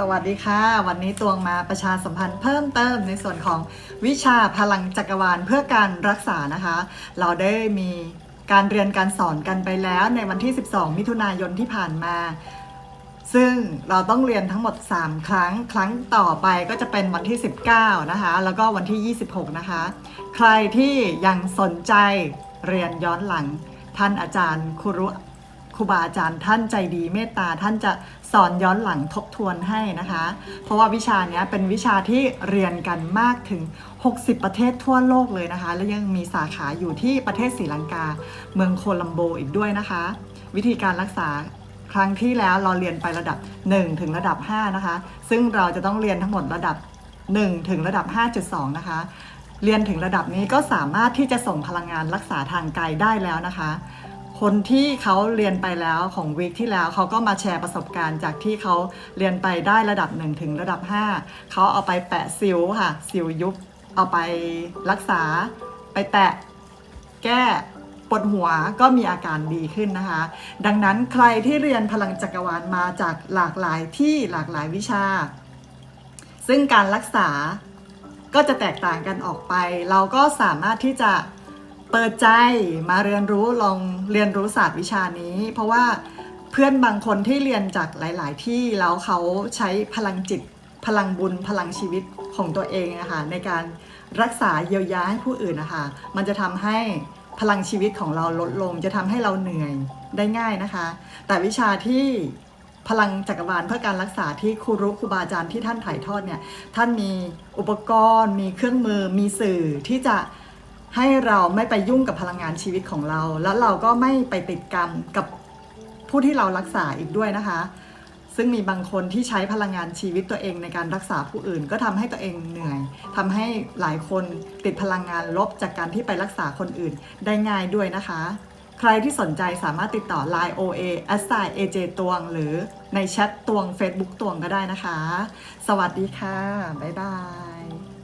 สวัสดีค่ะ วันนี้ตวงมาประชาสัมพันธ์เพิ่มเติมในส่วนของวิชาพลังจักรวาลเพื่อการรักษานะคะ เราได้มีการเรียนการสอนกันไปแล้วในวันที่ 12 มิถุนายนที่ผ่านมา ซึ่งเราต้องเรียนทั้งหมด 3 ครั้ง ครั้งต่อไปก็จะเป็นวันที่ 19 นะคะ แล้วก็วันที่ 26 นะคะ ใครที่ยังสนใจเรียนย้อนหลังท่านอาจารย์ครูรุ ครูบาอาจารย์ท่านใจดีเมตตาท่านจะสอนย้อนหลังทบทวนให้นะคะ เพราะว่าวิชาเนี้ยเป็นวิชาที่เรียนกันมากถึง 60 ประเทศทั่วโลกเลยนะคะ และยังมีสาขาอยู่ที่ประเทศศรีลังกา เมืองโคลัมโบอีกด้วยนะคะ วิธีการรักษาครั้งที่แล้วเราเรียนไประดับ 1 ถึงระดับ 5 นะคะ ซึ่งเราจะต้องเรียนทั้งหมดระดับ 1 ถึงระดับ 5.2 นะคะ เรียนถึงระดับนี้ก็สามารถที่จะส่งพลังงานรักษาทางไกลได้แล้วนะคะ คนที่เขาเรียนไปแล้วของวีคที่แล้วเขาก็มาแชร์ประสบการณ์จากที่เขาเรียนไปได้ระดับ 1 ถึงระดับ 5 เขาเอาไปแปะซิวค่ะซิวยุบเอาไปรักษา ไปแตะแก้ปวดหัวก็มีอาการดีขึ้นนะคะ ดังนั้นใครที่เรียนพลังจักรวาลมาจากหลากหลายที่หลากหลายวิชา ซึ่งการรักษาก็จะแตกต่างกันออกไป เราก็สามารถที่จะ เปิดใจมาเรียนรู้ลองเรียนรู้ศาสตร์วิชานี้ เพราะว่าเพื่อนบางคนที่เรียนจากหลาย ๆ ที่แล้วเขาใช้พลังจิต พลังบุญพลังชีวิตของตัวเองนะคะในการรักษาเยียวยาให้ผู้อื่นนะคะมันจะทำให้พลังชีวิตของเราลดลง จะทำให้เราเหนื่อยได้ง่ายนะคะ แต่วิชาที่พลังจักรวาลเพื่อการรักษาที่ครูรุครูบาอาจารย์ที่ท่านถ่ายทอดเนี่ยท่านมีอุปกรณ์ มีเครื่องมือมีสื่อที่จะ ให้เราไม่ไปยุ่งกับพลังงานชีวิตของเรา แล้วเราก็ไม่ไปติดกรรมกับผู้ที่เรารักษาอีกด้วยนะคะ ซึ่งมีบางคนที่ใช้พลังงานชีวิตตัวเองในการรักษาผู้อื่น ก็ทำให้ตัวเองเหนื่อยทำให้หลายคนติดพลังงานลบจากการที่ไปรักษาคนอื่นได้ง่ายด้วยนะคะ ใครที่สนใจสามารถติดต่อ Line OA a s s i AJ ตวง หรือในแชทตวง Facebook ตวงก็ได้นะคะ สวัสดีค่ะ บ๊ายบาย